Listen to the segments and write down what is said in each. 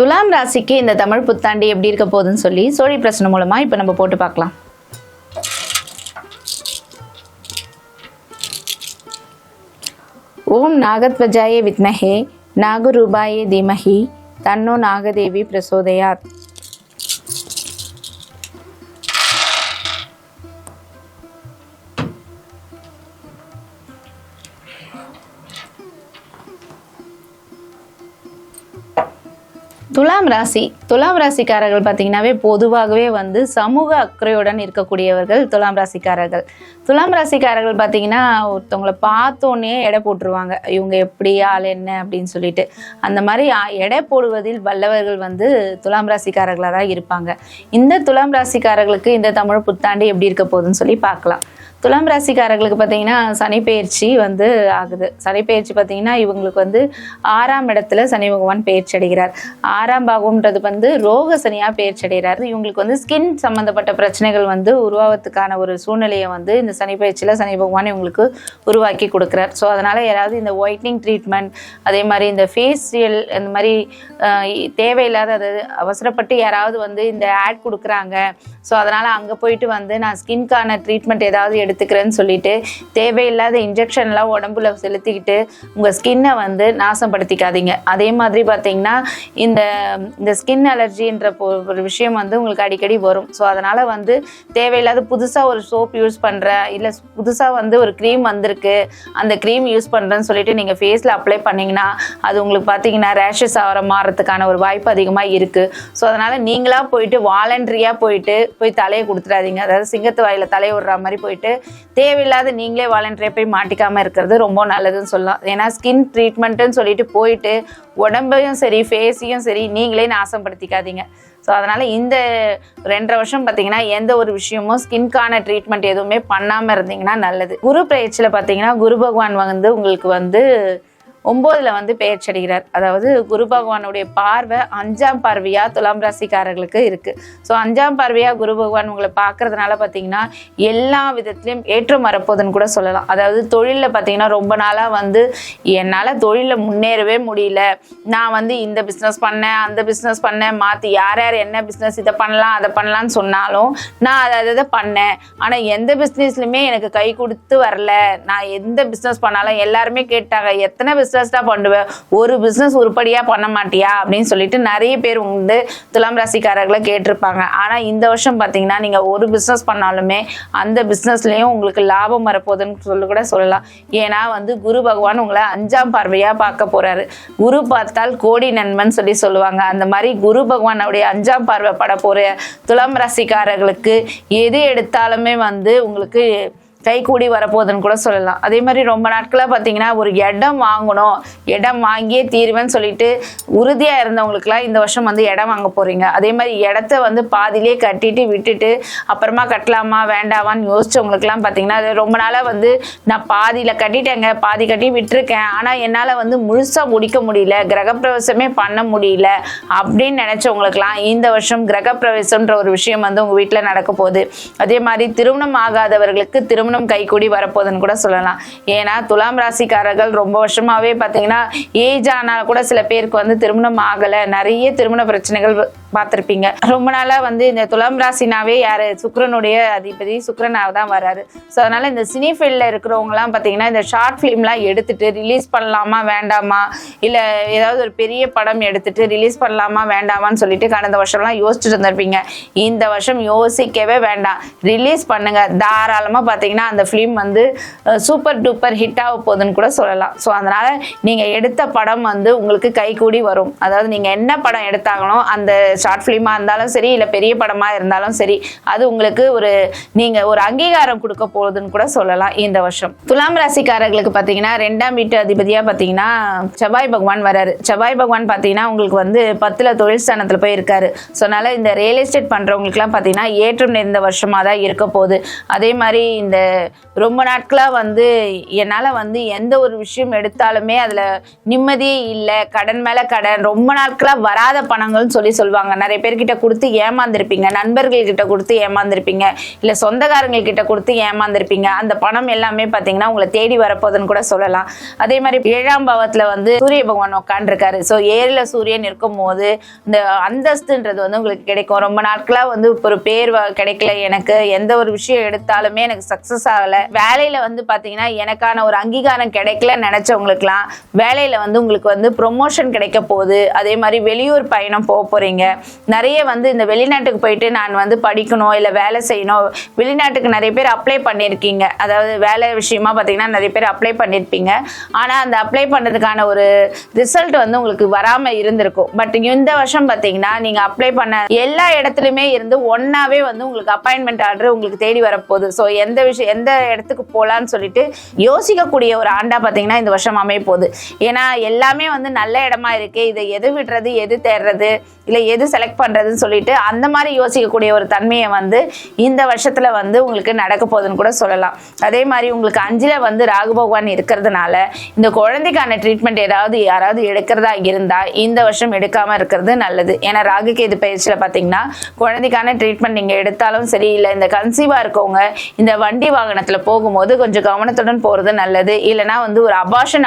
துலாம் ராசிக்கு இந்த தமிழ் புத்தாண்டு எப்படி இருக்க போகுதுன்னு சொல்லி சோழி பிரச்சனை மூலமா இப்போ நம்ம போட்டு பார்க்கலாம். ஓம் நாகத்வஜாய வித்மஹே நாகரூபாயே தீமஹி தன்னோ நாகதேவி பிரசோதயாத். துலாம் ராசி. துலாம் ராசிக்காரர்கள் பார்த்தீங்கன்னாவே பொதுவாகவே வந்து சமூக அக்கறையுடன் இருக்கக்கூடியவர்கள் துலாம் ராசிக்காரர்கள். துலாம் ராசிக்காரர்கள் பார்த்தீங்கன்னா ஒருத்தவங்களை பார்த்தோன்னே எடை போட்டுருவாங்க. இவங்க எப்படி ஆள் என்ன அப்படின்னு சொல்லிட்டு. அந்த மாதிரி ஆ- எடை போடுவதில் வல்லவர்கள் வந்து துலாம் ராசிக்காரர்களாக தான் இருப்பாங்க. இந்த துலாம் ராசிக்காரர்களுக்கு இந்த தமிழ் புத்தாண்டு எப்படி இருக்க போகுதுன்னு சொல்லி பார்க்கலாம். துலாம் ராசிக்காரர்களுக்கு பார்த்தீங்கன்னா சனிப்பெயர்ச்சி வந்து ஆகுது. சனிப்பெயர்ச்சி பார்த்தீங்கன்னா இவங்களுக்கு வந்து ஆறாம் இடத்துல சனி பகவான் பெயர்ச்சி அடைகிறார். ஆறாம் பாகம்ன்றது வந்து ரோக சனியாக பெயர்ச்சி இவங்களுக்கு வந்து ஸ்கின் சம்மந்தப்பட்ட பிரச்சனைகள் வந்து உருவாவதுக்கான ஒரு சூழ்நிலையை வந்து இந்த சனி பயிற்சியில் சனி பகவான் இவங்களுக்கு உருவாக்கி கொடுக்குறார். ஸோ அதனால் யாராவது இந்த ஒயிட்னிங் ட்ரீட்மெண்ட் அதே மாதிரி இந்த ஃபேஷியல் இந்த மாதிரி தேவையில்லாத அது அவசரப்பட்டு யாராவது வந்து இந்த ஆட் கொடுக்குறாங்க. ஸோ அதனால் அங்கே போயிட்டு வந்து நான் ஸ்கின்கான ட்ரீட்மெண்ட் ஏதாவது எடுத்துக்கிறேன்னு சொல்லிட்டு தேவையில்லாத இன்ஜெக்ஷன்லாம் உடம்புல செலுத்திக்கிட்டு உங்கள் ஸ்கின்னை வந்து நாசப்படுத்திக்காதீங்க. அதே மாதிரி பார்த்தீங்கன்னா இந்த இந்த ஸ்கின் அலர்ஜின்ற பொ- ஒரு விஷயம் வந்து உங்களுக்கு அடிக்கடி வரும். ஸோ அதனால் வந்து தேவையில்லாத புதுசாக ஒரு சோப் யூஸ் பண்ணுறேன் இல்லை புதுசாக வந்து ஒரு க்ரீம் வந்திருக்கு அந்த க்ரீம் யூஸ் பண்ணுறேன்னு சொல்லிட்டு நீங்கள் ஃபேஸில் அப்ளை பண்ணிங்கன்னா அது உங்களுக்கு பார்த்தீங்கன்னா ரேஷஸ் ஆகிற மாறதுக்கான ஒரு வாய்ப்பு அதிகமாக இருக்குது ஸோ அதனால் நீங்களாக போயிட்டு வாலண்ட்ரியாக போயிட்டு போய் தலையை கொடுத்துடாதீங்க. அதாவது சிங்கத்து வாயில் தலையை விடுற மாதிரி போயிட்டு தேவையில்லாத நீங்களே வாலண்ட்ரியாக போய் மாட்டிக்காமல் இருக்கிறது ரொம்ப நல்லதுன்னு சொல்லலாம். ஏன்னா ஸ்கின் ட்ரீட்மெண்ட்டுன்னு சொல்லிட்டு போயிட்டு உடம்பையும் சரி ஃபேஸையும் சரி நீங்களே நாசப்படுத்திக்காதீங்க. ஸோ அதனால் இந்த ரெண்டரை வருஷம் பார்த்தீங்கன்னா எந்த ஒரு விஷயமும் ஸ்கின்கான ட்ரீட்மெண்ட் எதுவுமே பண்ணாமல் இருந்தீங்கன்னா நல்லது. குரு பயிற்சியில் பார்த்தீங்கன்னா குரு பகவான் வந்து உங்களுக்கு வந்து ஒம்போதுல வந்து பெயர்ச்சடைகிறார் அதாவது குரு பகவானுடைய பார்வை அஞ்சாம் பார்வையா துலாம் ராசிக்காரர்களுக்கு இருக்கு. ஸோ அஞ்சாம் பார்வையா குரு பகவான் உங்களை பார்க்கறதுனால பார்த்தீங்கன்னா எல்லா விதத்திலையும் ஏற்றம் வரப்போகுதுன்னு கூட சொல்லலாம். அதாவது தொழிலில் பார்த்தீங்கன்னா ரொம்ப நாளாக வந்து என்னால் தொழிலில் முன்னேறவே முடியல. நான் வந்து இந்த பிஸ்னஸ் பண்ணேன் அந்த பிஸ்னஸ் பண்ணேன் மாற்றி யார் யார் என்ன பிஸ்னஸ் இதை பண்ணலாம் அதை பண்ணலாம்னு சொன்னாலும் நான் அதை அதை பண்ணேன். ஆனால் எந்த பிஸ்னஸ்லையுமே எனக்கு கை கொடுத்து வரல. நான் எந்த பிஸ்னஸ் பண்ணாலும் எல்லாருமே கேட்டாங்க எத்தனை பிஸ்னஸ் தான் பண்ணுவேன் ஒரு பிஸ்னஸ் உருப்படியாக பண்ண மாட்டியா? அப்படின்னு சொல்லிட்டு நிறைய பேர் வந்து துலாம் ராசிக்காரர்களை கேட்டிருப்பாங்க. ஆனால் இந்த வருஷம் பார்த்தீங்கன்னா நீங்கள் ஒரு பிஸ்னஸ் பண்ணாலுமே அந்த பிஸ்னஸ்லேயும் உங்களுக்கு லாபம் வரப்போகுதுன்னு சொல்லி கூட சொல்லலாம். ஏன்னா வந்து குரு பகவான் உங்களை அஞ்சாம் பார்வையாக பார்க்க போறாரு. குரு பார்த்தால் கோடி நண்பன் சொல்லி சொல்லுவாங்க. அந்த மாதிரி குரு பகவானுடைய அஞ்சாம் பார்வை பட போற துலாம் ராசிக்காரர்களுக்கு எது எடுத்தாலுமே வந்து உங்களுக்கு கைகூடி வரப்போகுதுன்னு கூட சொல்லலாம். அதே மாதிரி ரொம்ப நாட்களாக பார்த்தீங்கன்னா ஒரு இடம் வாங்கணும். இடம் வாங்கியே தீருவேன்னு சொல்லிட்டு உறுதியாக இருந்தவங்களுக்குலாம் இந்த வருஷம் வந்து இடம் வாங்க போகிறீங்க அதே மாதிரி இடத்த வந்து பாதியிலே கட்டிட்டு விட்டுட்டு அப்புறமா கட்டலாமா வேண்டாமான்னு யோசிச்சவங்களுக்குலாம் பார்த்தீங்கன்னா அது ரொம்ப நாளாக வந்து நான் பாதியில் கட்டிட்டேங்க பாதி கட்டி விட்டுருக்கேன். ஆனால் என்னால் வந்து முழுசாக முடிக்க முடியல கிரகப்பிரவேசமே பண்ண முடியல அப்படின்னு நினச்சவங்களுக்குலாம் இந்த வருஷம் கிரகப்பிரவேசம்ன்ற ஒரு விஷயம் வந்து உங்கள் வீட்டில் நடக்க போகுது. அதே மாதிரி திருமணம் ஆகாதவர்களுக்கு திருமணம் கைகூடி வரப்போகுதுன்னு கூட சொல்லலாம். ஏன்னா துலாம் ராசிக்காரர்கள் ரொம்ப வருஷமாவே பார்த்தீங்கன்னா ஏஜ் ஆனால் கூட சில பேருக்கு வந்து திருமணம் ஆகலை. நிறைய திருமண பிரச்சனைகள் பார்த்துருப்பீங்க. ரொம்ப நாளாக வந்து இந்த துலாம் ராசினாவே யார்? சுக்ரனுடைய அதிபதி சுக்கிரனாக தான் வராரு. ஸோ அதனால் இந்த சினி ஃபீல்டில் இருக்கிறவங்கலாம் பார்த்தீங்கன்னா இந்த ஷார்ட் ஃபிலிம்லாம் எடுத்துட்டு ரிலீஸ் பண்ணலாமா வேண்டாமா? இல்லை ஏதாவது ஒரு பெரிய படம் எடுத்துட்டு ரிலீஸ் பண்ணலாமா வேண்டாமான்னு சொல்லிட்டு கடந்த வருஷம்லாம் யோசிச்சுட்டு இருந்திருப்பீங்க. இந்த வருஷம் யோசிக்கவே வேண்டாம். ரிலீஸ் பண்ணுங்கள் தாராளமாக பார்த்தீங்கன்னா அந்த ஃபிலிம் வந்து சூப்பர் டூப்பர் ஹிட் ஆக போகுதுன்னு கூட சொல்லலாம். ஸோ அதனால் நீங்கள் எடுத்த படம் வந்து உங்களுக்கு கைகூடி வரும். அதாவது நீங்கள் என்ன படம் எடுத்தாங்களோ அந்த ஷார்ட் ஃபிலிமாக இருந்தாலும் சரி இல்லை பெரிய படமாக இருந்தாலும் சரி அது உங்களுக்கு ஒரு நீங்கள் ஒரு அங்கீகாரம் கொடுக்க போகுதுன்னு கூட சொல்லலாம் இந்த வருஷம். துலாம் ராசிக்காரர்களுக்கு பார்த்தீங்கன்னா ரெண்டாம் வீட்டு அதிபதியாக பார்த்தீங்கன்னா செவ்வாய் பகவான் வராரு. செவ்வாய் பகவான் பார்த்தீங்கன்னா உங்களுக்கு வந்து பத்தில் தொழில் ஸ்தானத்தில் போய் இருக்காரு. ஸோ அதனால் இந்த ரியல் எஸ்டேட் பண்ணுறவங்களுக்குலாம் பார்த்தீங்கன்னா ஏற்றம் நிறைந்த வருஷமாக தான் இருக்க போகுது. அதே மாதிரி இந்த ரொம்ப நாட்களாக வந்து என்னால் வந்து எந்த ஒரு விஷயம் எடுத்தாலுமே அதில் நிம்மதியே இல்லை கடன் மேலே கடன் ரொம்ப நாட்களாக வராத பணங்கள்னு சொல்லி சொல்லுவாங்க. கொடுப்பாங்க நிறைய பேர்கிட்ட கொடுத்து ஏமாந்துருப்பீங்க. நண்பர்கள் கிட்ட கொடுத்து ஏமாந்துருப்பீங்க. இல்லை சொந்தக்காரங்கள்கிட்ட கொடுத்து ஏமாந்துருப்பீங்க. அந்த பணம் எல்லாமே பார்த்தீங்கன்னா உங்களை தேடி வரப்போகுதுன்னு கூட சொல்லலாம். அதே மாதிரி ஏழாம் பாவத்தில் வந்து சூரிய பகவான் உட்காந்துருக்காரு ஸோ ஏழில் சூரியன் இருக்கும் போது இந்த அந்தஸ்துன்றது வந்து உங்களுக்கு கிடைக்கும். ரொம்ப நாட்களாக வந்து இப்போ ஒரு பேர் வ- கிடைக்கல எனக்கு. எந்த ஒரு விஷயம் எடுத்தாலுமே எனக்கு சக்ஸஸ் ஆகலை. வேலையில் வந்து பார்த்தீங்கன்னா எனக்கான ஒரு அங்கீகாரம் கிடைக்கல நினச்சவங்களுக்குலாம் வேலையில் வந்து உங்களுக்கு வந்து ப்ரொமோஷன் கிடைக்க போகுது. அதே மாதிரி வெளியூர் பயணம் போக போகிறீங்க நிறைய வந்து இந்த வெளிநாட்டுக்கு போயிட்டு நான் வந்து படிக்கணும் இல்லை வேலை செய்யணும். வெளிநாட்டுக்கு நிறைய பேர் அப்ளை பண்ணியிருக்கீங்க. அதாவது வேலை விஷயமா பார்த்தீங்கன்னா நிறைய பேர் அப்ளை பண்ணியிருப்பீங்க. ஆனால் அந்த அப்ளை பண்ணதுக்கான ஒரு ரிசல்ட் வந்து உங்களுக்கு வராமல் இருந்திருக்கும். பட் இந்த வருஷம் பார்த்தீங்கன்னா நீங்கள் அப்ளை பண்ண எல்லா இடத்துலையுமே இருந்து ஒன்றாவே வந்து உங்களுக்கு அப்பாயின்மெண்ட் ஆர்டர் உங்களுக்கு தேடி வரப்போகுது. ஸோ எந்த விஷயம் எந்த இடத்துக்கு போகலான்னு சொல்லிட்டு யோசிக்கக்கூடிய ஒரு ஆண்டாக பார்த்தீங்கன்னா இந்த வருஷம் அமைய போகுது ஏன்னா எல்லாமே வந்து நல்ல இடமா இருக்கு இதை எது விடுறது எது தேடுறது இல்லை எது செலக்ட் பண்ணுறதுன்னு சொல்லிட்டு அந்த மாதிரி யோசிக்கக்கூடிய ஒரு தன்மையை வந்து இந்த வருஷத்தில் வந்து உங்களுக்கு நடக்க போகுதுன்னு கூட சொல்லலாம். அதே மாதிரி உங்களுக்கு அஞ்சில் வந்து ராகு பகவான் இருக்கிறதுனால இந்த குழந்தைக்கான ட்ரீட்மெண்ட் ஏதாவது யாராவது எடுக்கிறதா இருந்தால் இந்த வருஷம் எடுக்காமல் இருக்கிறது நல்லது. ஏன்னா ராகு கேது பயிற்சியில் பார்த்தீங்கன்னா குழந்தைக்கான ட்ரீட்மெண்ட் நீங்கள் எடுத்தாலும் சரி இல்லை இந்த கன்சீவாக இருக்கவங்க இந்த வண்டி வாகனத்தில் போகும்போது கொஞ்சம் கவனத்துடன் போகிறது நல்லது. இல்லைனா வந்து ஒரு அபாஷன்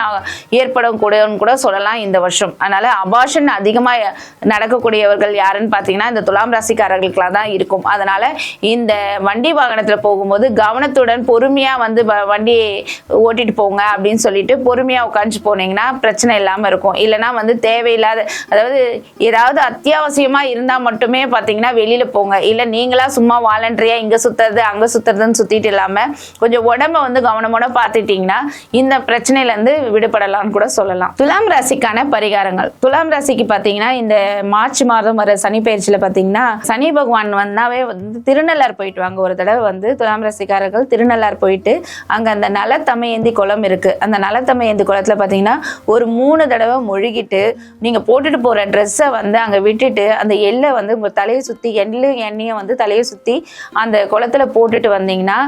ஏற்படும் கூடன்னு கூட சொல்லலாம் இந்த வருஷம். அதனால் அபாஷன் அதிகமாக நடக்கக்கூடியவர்கள் யாருன்னு பார்த்தீங்கன்னா இந்த துலாம் ராசிக்காரர்களுக்கெல்லாம் தான் இருக்கும். அதனால இந்த வண்டி வாகனத்தில் போகும்போது கவனத்துடன் பொறுமையாக வந்து வ- ஓட்டிட்டு போங்க அப்படின்னு சொல்லிட்டு பொறுமையாக உட்காந்து போனீங்கன்னா பிரச்சனை இல்லாமல் இருக்கும். இல்லைனா வந்து தேவையில்லாத அதாவது ஏதாவது அத்தியாவசியமாக இருந்தால் மட்டுமே பார்த்தீங்கன்னா வெளியில் போங்க. இல்லை நீங்களா சும்மா வாலண்டரியாக இங்கே சுற்றுறது அங்கே சுற்றுறதுன்னு சுற்றிட்டு இல்லாமல் கொஞ்சம் உடம்ப வந்து கவனமோட பார்த்துட்டிங்கன்னா இந்த பிரச்சனையிலேருந்து விடுபடலாம்னு கூட சொல்லலாம். துலாம் ராசிக்கான பரிகாரங்கள். துலாம் ராசிக்கு பார்த்தீங்கன்னா இந்த மார்ச் மாதம் வர சனி பயிற்சியில் பார்த்தீங்கன்னா சனி பகவான் வந்தாவே வந்து திருநள்ளார் போயிட்டு வாங்க. ஒரு தடவை வந்து துலாம் ரசிகாரர்கள் திருநள்ளார் போயிட்டு அங்கே அந்த நலத்தமையந்தி குளம் இருக்கு. அந்த நலத்தமையந்தி குளத்தில் பார்த்தீங்கன்னா ஒரு மூணு தடவை முழுகிட்டு நீங்கள் போட்டுட்டு போகிற ட்ரெஸ்ஸை வந்து அங்கே விட்டுட்டு அந்த எள்ளை வந்து உங்கள் தலையை சுற்றி எள்ளு எண்ணெயை வந்து தலையை சுற்றி அந்த குளத்துல போட்டுட்டு வந்தீங்கன்னா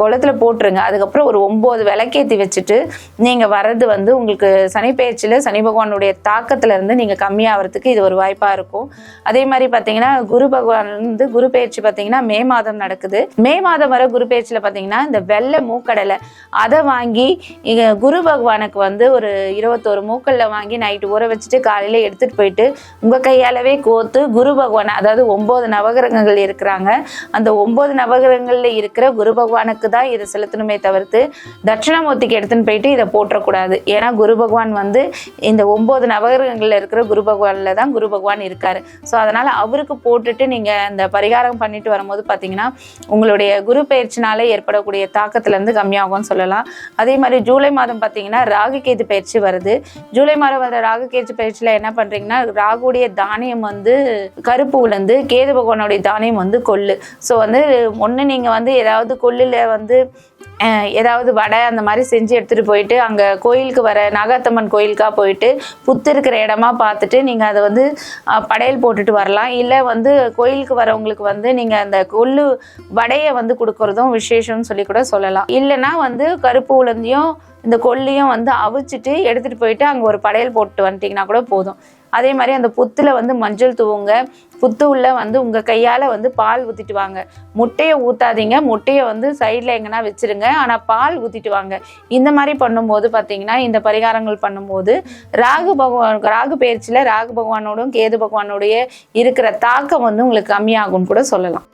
குளத்துல போட்டுருங்க. அதுக்கப்புறம் ஒரு ஒம்பது விளக்கேற்றி வச்சுட்டு நீங்கள் வர்றது வந்து உங்களுக்கு சனி பயிற்சியில் சனி பகவானுடைய தாக்கத்துல இருந்து நீங்கள் கம்மியாகிறதுக்கு இது ஒரு வாய்ப்பாக இருக்கும். அதே மாதிரி பார்த்தீங்கன்னா குரு பகவான் வந்து குரு பயிற்சி பார்த்தீங்கன்னா மே மாதம் நடக்குது. மே மாதம் வர குரு பயிற்சியில் பார்த்தீங்கன்னா இந்த வெள்ளை மூக்கடலை அதை வாங்கி இங்க குரு பகவானுக்கு வந்து ஒரு இருபத்தோரு மூக்கல்ல வாங்கி நைட்டு ஊற வச்சுட்டு காலையில் எடுத்துட்டு போயிட்டு உங்க கையாலவே கோத்து குரு பகவான் அதாவது ஒம்பது நவகிரகங்கள் இருக்கிறாங்க. அந்த ஒம்பது நவகிரகங்கள்ல இருக்கிற குரு பகவானுக்கு தான் இதை செலுத்தணுமே தவிர்த்து தட்சிணமூர்த்திக்கு எடுத்துன்னு போயிட்டு இதை போட்டக்கூடாது ஏன்னா குரு பகவான் வந்து இந்த ஒன்பது நவகிரகங்கள்ல இருக்கிற குரு பகவானில் தான் குரு பகவான் இருக்காரு. ஸோ அதனால அவருக்கு போட்டுட்டு நீங்க அந்த பரிகாரம் பண்ணிட்டு வரும்போது பார்த்தீங்கன்னா உங்களுடைய குரு பயிற்சினால ஏற்படக்கூடிய தாக்கத்துல இருந்து கம்மியாகும்னு சொல்லலாம். அதே மாதிரி ஜூலை மாதம் பார்த்தீங்கன்னா ராகு கேது பயிற்சி வருது. ஜூலை மாதம் வர ராகு கேது பயிற்சியில் என்ன பண்றீங்கன்னா ராகுடைய தானியம் வந்து கருப்பு உளுந்து கேது பகவானுடைய தானியம் வந்து கொள்ளு. ஸோ வந்து ஒன்று நீங்கள் வந்து ஏதாவது கொள்ளில் வந்து ஏதாவது வடை அந்த மாதிரி செஞ்சு எடுத்துகிட்டு போயிட்டு அங்கே கோயிலுக்கு வர நாகாத்தம்மன் கோயிலுக்காக போயிட்டு புத்து இருக்கிற இடமா பார்த்துட்டு நீங்கள் அதை வந்து படையல் போட்டுட்டு வரலாம். இல்லை வந்து கோயிலுக்கு வரவங்களுக்கு வந்து நீங்கள் அந்த கொள்ளு வடையை வந்து கொடுக்குறதும் விசேஷம்னு சொல்லி கூட சொல்லலாம். இல்லைன்னா வந்து கருப்பு உளுந்தையும் இந்த கொல்லியும் வந்து அவிச்சிட்டு எடுத்துகிட்டு போயிட்டு அங்கே ஒரு படையல் போட்டு வந்துட்டிங்கன்னா கூட போதும். அதே மாதிரி அந்த புத்தில் வந்து மஞ்சள் தூவுங்க. புத்து உள்ள வந்து உங்கள் கையால் வந்து பால் ஊற்றிட்டு வாங்க முட்டையை ஊற்றாதீங்க முட்டையை வந்து சைடில் எங்கன்னா வச்சிருங்க. ஆனால் பால் ஊற்றிட்டு வாங்க இந்த மாதிரி பண்ணும்போது பார்த்தீங்கன்னா இந்த பரிகாரங்கள் பண்ணும்போது ராகு பகவான் ராகு பயிற்சியில் ராகு பகவானோடும் கேது பகவானோடைய இருக்கிற தாக்கம் வந்து உங்களுக்கு கம்மியாகும்னு கூட சொல்லலாம்.